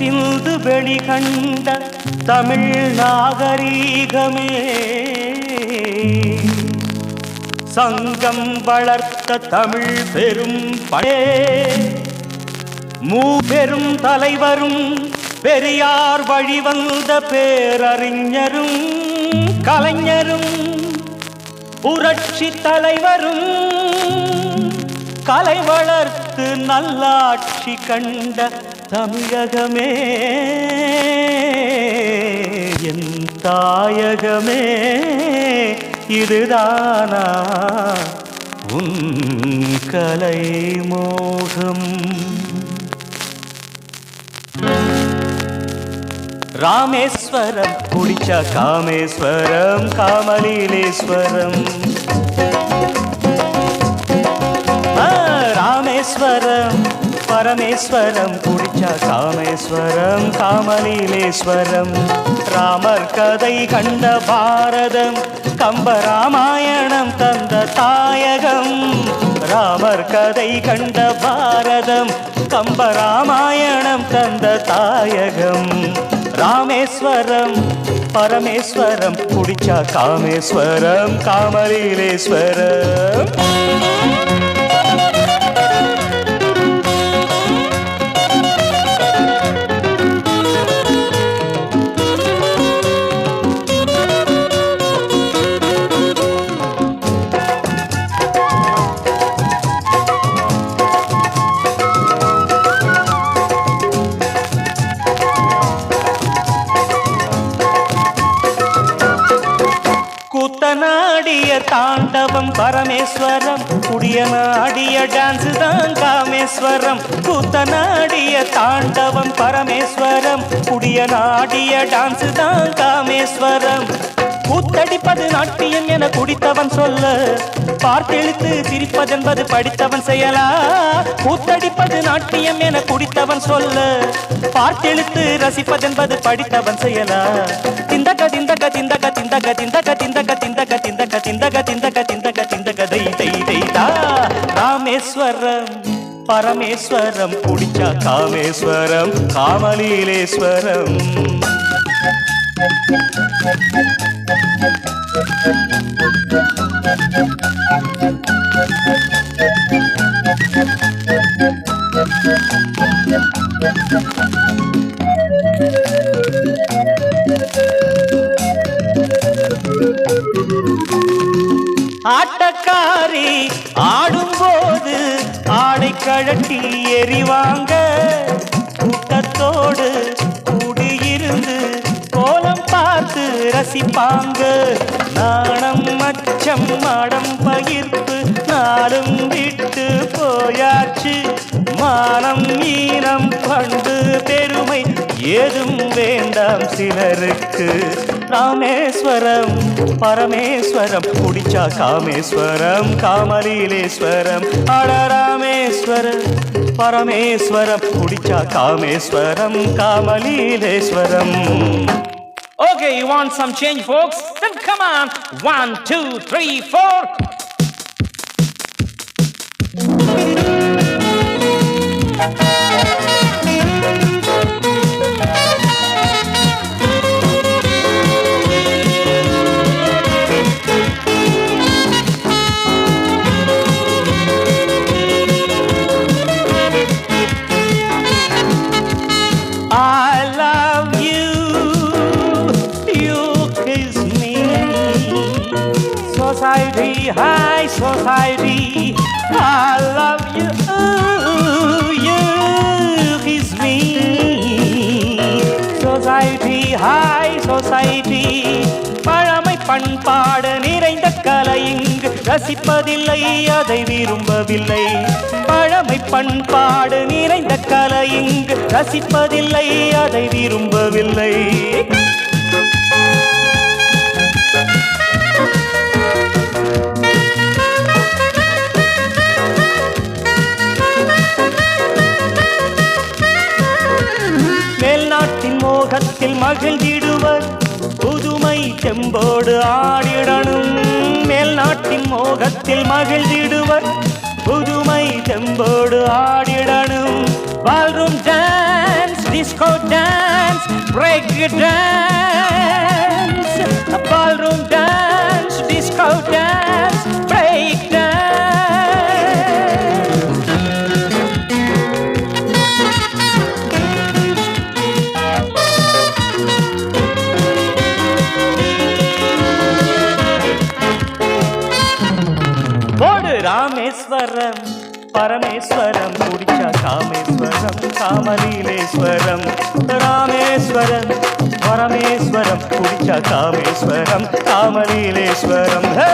சிந்து வெளி கண்ட தமிழ் நாகரீகமே. சங்கம் வளர்த்த தமிழ் பெரும் படே. மூபெரும் தலைவரும் பெரியார் வழிவந்த பேரறிஞரும் கலைஞரும் புரட்சி தலைவரும் கலை வளர்த்து நல்லாட்சி கண்ட தமிழகமே என் தாயகமே இதுதானா? உன் கலை மோகம். ராமேஸ்வரம் குடிச்ச காமேஸ்வரம் காமலீலேஸ்வரம். பரமேஸ்வரம் குடிச்சா காமேஸ்வரம் காமலீலேஸ்வரம். ராமர் கதை கண்ட பாரதம் கம்பராமாயணம் தந்த தாயகம். ராமர் கதை கண்ட பாரதம் கம்பராமாயணம் தந்த தாயகம். ராமேஸ்வரம் பரமேஸ்வரம் குடிச்சா காமேஸ்வரம் காமலீலேஸ்வரம். தாண்டவம் பரமேஸ்வரம் குடிய நாடிய டான்ஸ் தான் காமேஸ்வரம். கூத்தனாடிய தாண்டவம் பரமேஸ்வரம். குடிய நாடிய டான்ஸ் தான் காமேஸ்வரம். கூத்தடிப்பது நாட்டியம் என குடித்தவன் சொல்ல பார்த்தெழுத்து சிரிப்பதென்பது படித்தவன் செய்யலா கூத்தடிப்பது நாட்டியம் என குடித்தவன் சொல்ல பார்த்தெழுத்து ரசிப்பதென்பது படித்தவன் செய்யலா திந்தக திந்தக திந்தக திந்தக திந்தக திந்தக திந்தக திந்தக திந்தக திந்தக திந்தக திந்தக தை தை தை தா ராமேஸ்வரம் பரமேஸ்வரம் குடிச்சா காமேஸ்வரம் காமலீலேஸ்வரம் ஆட்டக்காரி ஆடும்போது ஆடை கழட்டி எறிவாங்க கூட்டத்தோடு ரசிப்பாங்க. நாணம் மச்சம் மாடம் பகிர்ப்பு நாளும் விட்டு போயாச்சு. மானம் ஈனம் பண்டு பெருமை ஏதும் வேண்டாம் சிலருக்கு. ராமேஸ்வரம் பரமேஸ்வரம் குடிச்சா காமேஸ்வரம் காமலீலேஸ்வரம். அட ராமேஸ்வரம் பரமேஸ்வரம் குடிச்சா Kameswaram காமலீலேஸ்வரம். Okay, you want some change, folks? Then come on. One, two, three, four. I Society, high society, I love you, you kiss me. Society, high society, பழமை பண்பாடு நிறைந்த கலை இங்கு ரசிப்பதில்லை அதை விரும்பவில்லை. பழமை பண்பாடு நிறைந்த கலை இங்கு ரசிப்பதில்லை அதை விரும்பவில்லை. மகிழ்ந்திடுவர். புதுமை செம்போடு ஆடிடனும் மேல் நாட்டின் மோகத்தில் மகிழ்ந்திடுவர். புதுமை செம்போடு ஆடிடனும் ballroom dance disco dance break dance பரமேஸ்வரம் பரமேஸ்வரம் குடிச்சா காமேஸ்வரம் காமலீலேஸ்வரம். ராமேஸ்வரம் பரமேஸ்வரம் குடிச்சா காமேஸ்வரம் காமலீலேஸ்வரம். ஹே!